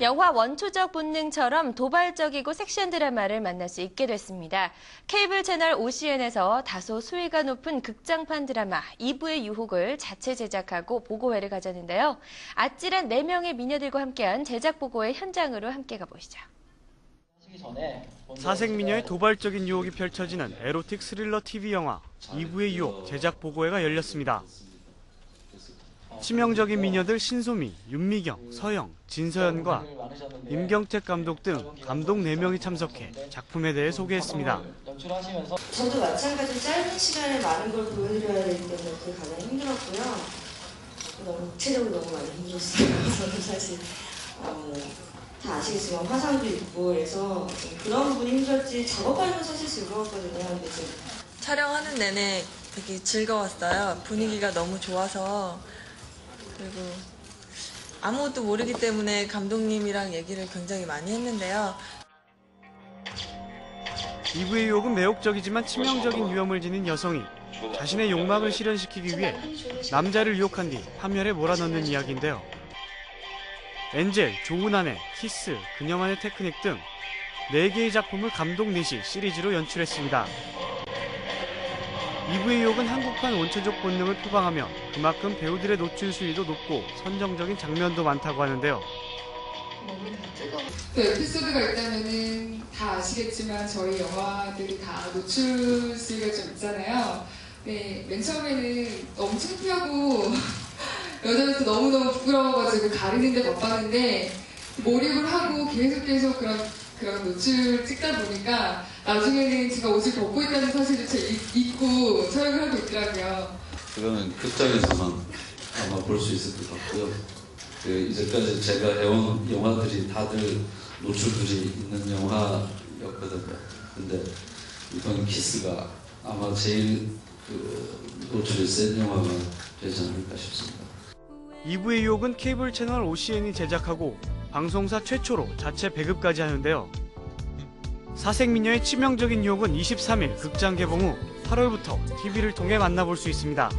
영화 원초적 본능처럼 도발적이고 섹시한 드라마를 만날 수 있게 됐습니다. 케이블 채널 OCN에서 다소 수위가 높은 극장판 드라마 2부의 유혹을 자체 제작하고 보고회를 가졌는데요. 아찔한 4명의 미녀들과 함께한 제작 보고회 현장으로 함께 가보시죠. 사생미녀의 도발적인 유혹이 펼쳐지는 에로틱 스릴러 TV 영화 2부의 유혹 제작 보고회가 열렸습니다. 치명적인 미녀들 신소미, 윤미경, 서영, 진서연과 임경택 감독 등 감독 4명이 참석해 작품에 대해 소개했습니다. 저도 마찬가지로 짧은 시간에 많은 걸 보여드려야 되기 때문에 그게 가장 힘들었고요. 너무 구체적으로 너무 많이 힘들었어요. 저는 사실 어, 다 아시겠지만 화상도 있고 그래서 좀 그런 부분이 힘들었지 작업하는 건 사실 즐거웠거든요. 근데 지금 촬영하는 내내 되게 즐거웠어요. 분위기가 너무 좋아서 그리고 아무것도 모르기 때문에 감독님이랑 얘기를 굉장히 많이 했는데요. 2부의 유혹은 매혹적이지만 치명적인 위험을 지닌 여성이 자신의 욕망을 실현시키기 위해 남자를 유혹한 뒤 파멸에 몰아넣는 이야기인데요. 엔젤, 아내, 키스, 그녀만의 테크닉 등 4개의 작품을 감독 넷이 시리즈로 연출했습니다. 2부의 유혹은 한국판 원초적 본능을 표방하며 그만큼 배우들의 노출 수위도 높고 선정적인 장면도 많다고 하는데요. 또 에피소드가 있다면은 다 아시겠지만 저희 영화들이 다 노출 수위가 좀 있잖아요. 네, 맨 처음에는 너무 창피하고 여자로서 너무너무 부끄러워가지고 가리는데 바빴는데 몰입을 하고 계속 계속 그런 그런 노출 찍다 보니까 나중에는 제가 옷을 벗고 있다는 사실조차 잊- 잊고 촬영을 하고 있더라고요. 그거는 극장에서만 아마 볼 수 있을 것 같고요. 그 이제까지 제가 해온 영화들이 다들 노출들이 있는 영화였거든요. 근데 이번 키스가 아마 제일 그 노출이 센 영화가 되지 않을까 싶습니다. 2부의 유혹은 케이블 채널 OCN이 제작하고 방송사 최초로 자체 배급까지 하는데요. 사생미녀의 치명적인 유혹은 23일 극장 개봉 후 8월부터 TV를 통해 만나볼 수 있습니다.